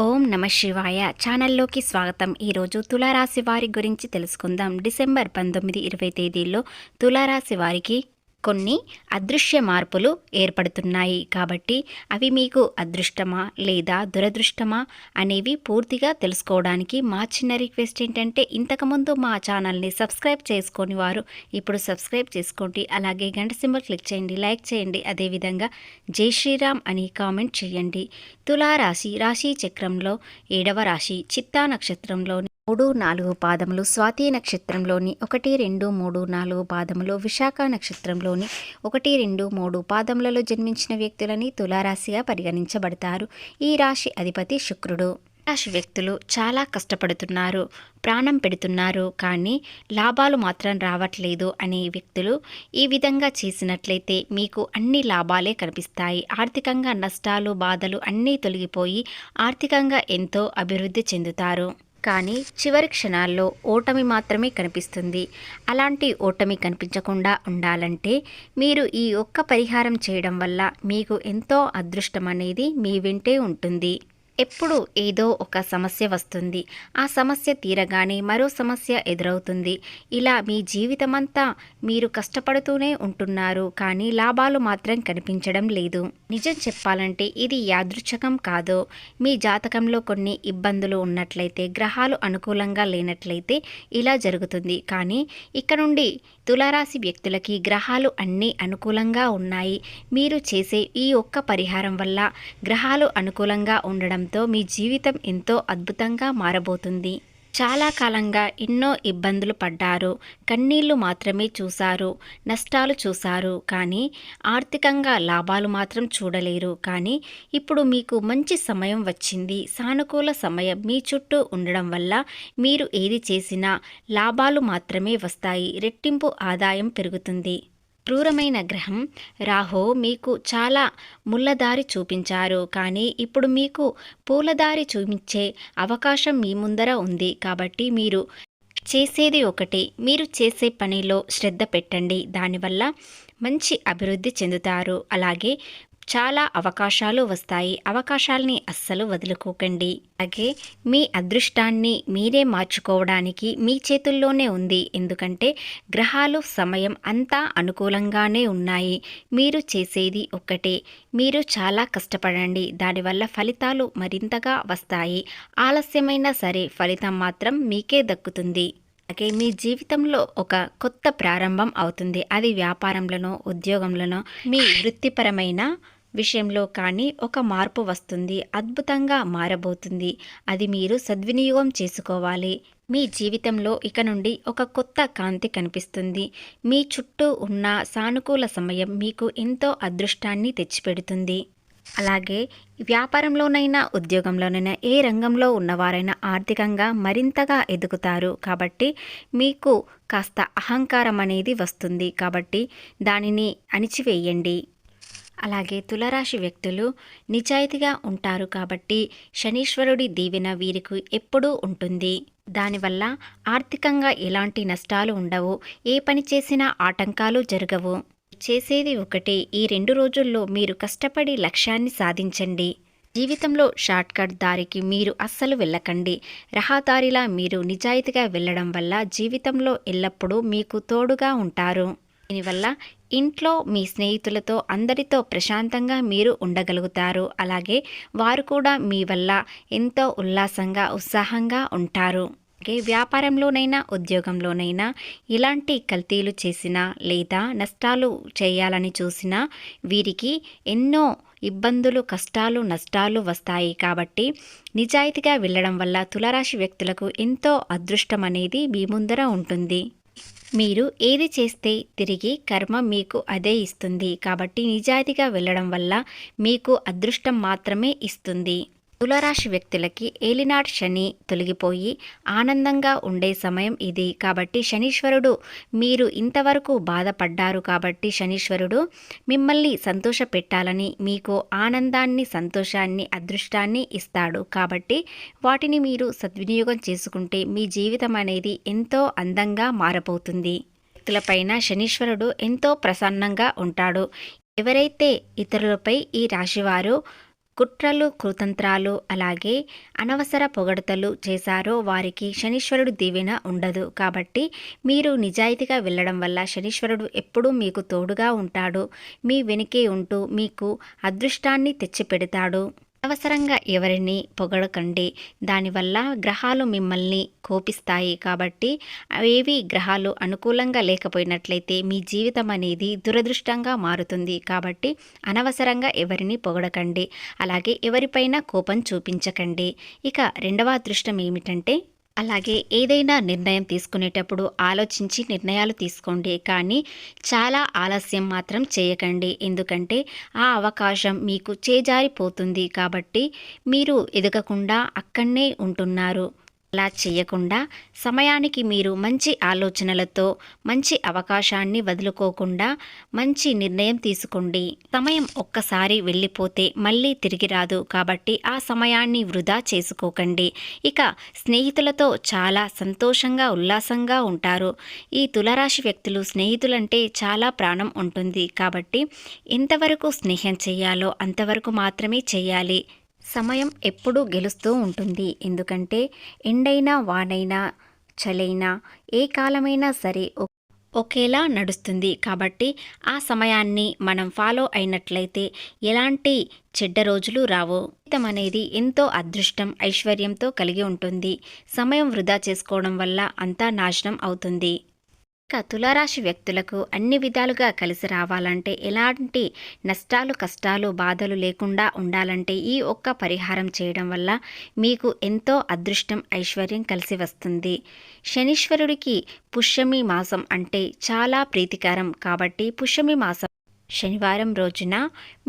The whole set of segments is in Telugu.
ఓం నమ శివాయ. ఛానల్లోకి స్వాగతం. ఈరోజు తులారాశి వారి గురించి తెలుసుకుందాం. డిసెంబర్ పంతొమ్మిది ఇరవై తేదీల్లో తులారాశి వారికి కొన్ని అదృశ్య మార్పులు ఏర్పడుతున్నాయి. కాబట్టి అవి మీకు అదృష్టమా లేదా దురదృష్టమా అనేవి పూర్తిగా తెలుసుకోవడానికి మా చిన్న రిక్వెస్ట్ ఏంటంటే ఇంతకుముందు మా ఛానల్ని సబ్స్క్రైబ్ చేసుకొని వారు ఇప్పుడు సబ్స్క్రైబ్ చేసుకోండి. అలాగే గంట సింబల్ క్లిక్ చేయండి లైక్ చేయండి. అదేవిధంగా జై శ్రీరామ్ అని కామెంట్ చేయండి. తులారాశి రాశి చక్రంలో ఏడవ రాశి చిత్తా నక్షత్రంలోని మూడు నాలుగు పాదములు స్వాతి నక్షత్రంలోని ఒకటి రెండు మూడు నాలుగు పాదములు విశాఖ నక్షత్రంలోని ఒకటి రెండు మూడు పాదములలో జన్మించిన వ్యక్తులని తులారాశిగా పరిగణించబడతారు. ఈ రాశి అధిపతి శుక్రుడు. రాశి వ్యక్తులు చాలా కష్టపడుతున్నారు ప్రాణం పెడుతున్నారు కానీ లాభాలు మాత్రం రావట్లేదు అనే వ్యక్తులు ఈ విధంగా చేసినట్లయితే మీకు అన్ని లాభాలే కనిపిస్తాయి. ఆర్థికంగా నష్టాలు బాధలు అన్నీ తొలగిపోయి ఆర్థికంగా ఎంతో అభివృద్ధి చెందుతారు. కానీ చివరి క్షణాల్లో ఓటమి మాత్రమే కనిపిస్తుంది. అలాంటి ఓటమి కనిపించకుండా ఉండాలంటే మీరు ఈ ఒక్క పరిహారం చేయడం వల్ల మీకు ఎంతో అదృష్టం అనేది మీ వెంటే ఉంటుంది. ఎప్పుడు ఏదో ఒక సమస్య వస్తుంది. ఆ సమస్య తీరగానే మరో సమస్య ఎదురవుతుంది. ఇలా మీ జీవితమంతా మీరు కష్టపడుతూనే ఉంటున్నారు కానీ లాభాలు మాత్రం కనిపించడం లేదు. నిజం చెప్పాలంటే ఇది యాదృచ్ఛకం కాదు. మీ జాతకంలో కొన్ని ఇబ్బందులు ఉన్నట్లయితే గ్రహాలు అనుకూలంగా లేనట్లయితే ఇలా జరుగుతుంది. కానీ ఇక నుండి తులారాశి వ్యక్తులకి గ్రహాలు అన్నీ అనుకూలంగా ఉన్నాయి. మీరు చేసే ఈ ఒక్క పరిహారం వల్ల గ్రహాలు అనుకూలంగా ఉండడం చేయడంతో మీ జీవితం ఎంతో అద్భుతంగా మారబోతుంది. చాలా కాలంగా ఎన్నో ఇబ్బందులు పడ్డారు. కన్నీళ్ళు మాత్రమే చూశారు. నష్టాలు చూశారు. కానీ ఆర్థికంగా లాభాలు మాత్రం చూడలేరు. కానీ ఇప్పుడు మీకు మంచి సమయం వచ్చింది. సానుకూల సమయం మీ చుట్టూ ఉండడం వల్ల మీరు ఏది చేసినా లాభాలు మాత్రమే వస్తాయి. రెట్టింపు ఆదాయం పెరుగుతుంది. క్రూరమైన గ్రహం రాహో మీకు చాలా ముళ్ళదారి చూపించారు. కానీ ఇప్పుడు మీకు పూలదారి చూపించే అవకాశం మీ ముందర ఉంది. కాబట్టి మీరు చేసేది ఒకటి మీరు చేసే పనిలో శ్రద్ధ పెట్టండి. దానివల్ల మంచి అభివృద్ధి చెందుతారు. అలాగే చాలా అవకాశాలు వస్తాయి. అవకాశాలని అస్సలు వదులుకోకండి. అలాగే మీ అదృష్టాన్ని మీరే మార్చుకోవడానికి మీ చేతుల్లోనే ఉంది. ఎందుకంటే గ్రహాలు సమయం అంతా అనుకూలంగానే ఉన్నాయి. మీరు చేసేది ఒక్కటే. మీరు చాలా కష్టపడండి. దానివల్ల ఫలితాలు మరింతగా వస్తాయి. ఆలస్యమైనా సరే ఫలితం మాత్రం మీకే దక్కుతుంది. అలాగే మీ జీవితంలో ఒక కొత్త ప్రారంభం అవుతుంది. అది వ్యాపారంలోనో ఉద్యోగంలోనో మీ వృత్తిపరమైన విషయంలో కానీ ఒక మార్పు వస్తుంది అద్భుతంగా మారబోతుంది. అది మీరు సద్వినియోగం చేసుకోవాలి. మీ జీవితంలో ఇక నుండి ఒక కొత్త కాంతి కనిపిస్తుంది. మీ చుట్టూ ఉన్న సానుకూల సమయం మీకు ఎంతో అదృష్టాన్ని తెచ్చిపెడుతుంది. అలాగే వ్యాపారంలోనైనా ఉద్యోగంలోనైనా ఏ రంగంలో ఉన్నవారైనా ఆర్థికంగా మరింతగా ఎదుగుతారు. కాబట్టి మీకు కాస్త అహంకారం అనేది వస్తుంది. కాబట్టి దానిని అణిచివేయండి. అలాగే తులరాశి వ్యక్తులు నిజాయితీగా ఉంటారు కాబట్టి శనీశ్వరుడి దీవెన వీరికి ఎప్పుడూ ఉంటుంది. దానివల్ల ఆర్థికంగా ఎలాంటి నష్టాలు ఉండవు ఏ పని చేసినా ఆటంకాలు జరగవు. చేసేది ఒకటే ఈ రెండు రోజుల్లో మీరు కష్టపడి లక్ష్యాన్ని సాధించండి. జీవితంలో షార్ట్కట్ దారికి మీరు అస్సలు వెళ్ళకండి. రహదారిలా మీరు నిజాయితీగా వెళ్ళడం వల్ల జీవితంలో ఎల్లప్పుడూ మీకు తోడుగా ఉంటారు. దీనివల్ల ఇంట్లో మీ స్నేహితులతో అందరితో ప్రశాంతంగా మీరు ఉండగలుగుతారు. అలాగే వారు కూడా మీ వల్ల ఎంతో ఉల్లాసంగా ఉత్సాహంగా ఉంటారు. అలాగే వ్యాపారంలోనైనా ఉద్యోగంలోనైనా ఇలాంటి కల్తీలు చేసినా లేదా నష్టాలు చేయాలని చూసినా వీరికి ఎన్నో ఇబ్బందులు కష్టాలు నష్టాలు వస్తాయి. కాబట్టి నిజాయితీగా వెళ్ళడం వల్ల తులరాశి వ్యక్తులకు ఎంతో అదృష్టం అనేది మీ ముందర ఉంటుంది. మీరు ఏది చేస్తే తిరిగి కర్మ మీకు అదే ఇస్తుంది. కాబట్టి నిజాయితీగా వెళ్ళడం వల్ల మీకు అదృష్టం మాత్రమే ఇస్తుంది. తులరాశి వ్యక్తులకి ఏలినాటి శని తొలగిపోయి ఆనందంగా ఉండే సమయం ఇది. కాబట్టి శనీశ్వరుడు మీరు ఇంతవరకు బాధపడ్డారు కాబట్టి శనీశ్వరుడు మిమ్మల్ని సంతోష పెట్టాలని మీకు ఆనందాన్ని సంతోషాన్ని అదృష్టాన్ని ఇస్తాడు. కాబట్టి వాటిని మీరు సద్వినియోగం చేసుకుంటే మీ జీవితం అనేది ఎంతో అందంగా మారబోతుంది. వ్యక్తులపైన శనీశ్వరుడు ఎంతో ప్రసన్నంగా ఉంటాడు. ఎవరైతే ఇతరులపై ఈ రాశివారు కుట్రలు కుతంత్రాలు అలాగే అనవసర పొగడతలు చేశారో వారికి శనీశ్వరుడు దీవెన ఉండదు. కాబట్టి మీరు నిజాయితీగా వెళ్ళడం వల్ల శనీశ్వరుడు ఎప్పుడూ మీకు తోడుగా ఉంటాడు. మీ వెనుకే ఉంటూ మీకు అదృష్టాన్ని తెచ్చిపెడతాడు. అనవసరంగా ఎవరిని పొగడకండి. దానివల్ల గ్రహాలు మిమ్మల్ని కోపిస్తాయి కాబట్టి అవేవి గ్రహాలు అనుకూలంగా లేకపోయినట్లయితే మీ జీవితం అనేది దురదృష్టంగా మారుతుంది. కాబట్టి అనవసరంగా ఎవరిని పొగడకండి. అలాగే ఎవరిపైన కోపం చూపించకండి. ఇక రెండవ అదృష్టం ఏమిటంటే అలాగే ఏదైనా నిర్ణయం తీసుకునేటప్పుడు ఆలోచించి నిర్ణయాలు తీసుకోండి కానీ చాలా ఆలస్యం మాత్రం చేయకండి. ఎందుకంటే ఆ అవకాశం మీకు చేజారిపోతుంది కాబట్టి మీరు ఎదగకుండా అక్కడనే ఉంటున్నారు. అలా చేయకుండా సమయానికి మీరు మంచి ఆలోచనలతో మంచి అవకాశాన్ని వదులుకోకుండా మంచి నిర్ణయం తీసుకోండి. సమయం ఒక్కసారి వెళ్ళిపోతే మళ్ళీ తిరిగి రాదు కాబట్టి ఆ సమయాన్ని వృధా చేసుకోకండి. ఇక స్నేహితులతో చాలా సంతోషంగా ఉల్లాసంగా ఉంటారు. ఈ తులరాశి వ్యక్తులు స్నేహితులంటే చాలా ప్రాణం ఉంటుంది కాబట్టి ఎంతవరకు స్నేహం చేయాలో అంతవరకు మాత్రమే చేయాలి. సమయం ఎప్పుడూ గెలుస్తూ ఉంటుంది. ఎందుకంటే ఎండైనా వానైనా చలైనా ఏ కాలమైనా సరే ఒకేలా నడుస్తుంది. కాబట్టి ఆ సమయాన్ని మనం ఫాలో అయినట్లయితే ఎలాంటి చెడ్డ రోజులు రావు. జీవితం అనేది ఎంతో అదృష్టం ఐశ్వర్యంతో కలిగి ఉంటుంది. సమయం వృధా చేసుకోవడం వల్ల అంతా నాశనం అవుతుంది. ఇక తులారాశి వ్యక్తులకు అన్ని విధాలుగా కలిసి రావాలంటే ఎలాంటి నష్టాలు కష్టాలు బాధలు లేకుండా ఉండాలంటే ఈ ఒక్క పరిహారం చేయడం వల్ల మీకు ఎంతో అదృష్టం ఐశ్వర్యం కలిసి వస్తుంది. శనీశ్వరుడికి పుష్యమి మాసం అంటే చాలా ప్రీతికరం కాబట్టి పుష్యమి మాసం శనివారం రోజున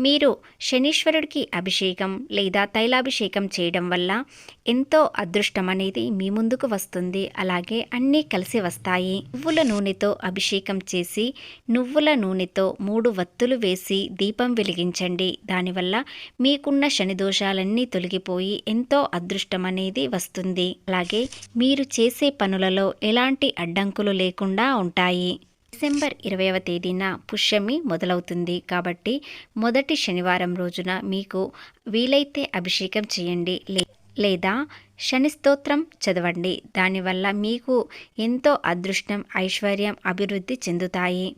మీరు శనీశ్వరుడికి అభిషేకం లేదా తైలాభిషేకం చేయడం వల్ల ఎంతో అదృష్టం అనేది మీ ముందుకు వస్తుంది. అలాగే అన్నీ కలిసి వస్తాయి. నువ్వుల నూనెతో అభిషేకం చేసి నువ్వుల నూనెతో మూడు వత్తులు వేసి దీపం వెలిగించండి. దానివల్ల మీకున్న శని దోషాలన్నీ తొలగిపోయి ఎంతో అదృష్టం అనేది వస్తుంది. అలాగే మీరు చేసే పనులలో ఎలాంటి అడ్డంకులు లేకుండా ఉంటాయి. డిసెంబర్ ఇరవైవ తేదీన పుష్యమి మొదలవుతుంది కాబట్టి మొదటి శనివారం రోజున మీకు వీలైతే అభిషేకం చేయండి లే లేదా శని స్తోత్రం చదవండి. దానివల్ల మీకు ఎంతో అదృష్టం ఐశ్వర్యం అభివృద్ధి చెందుతాయి.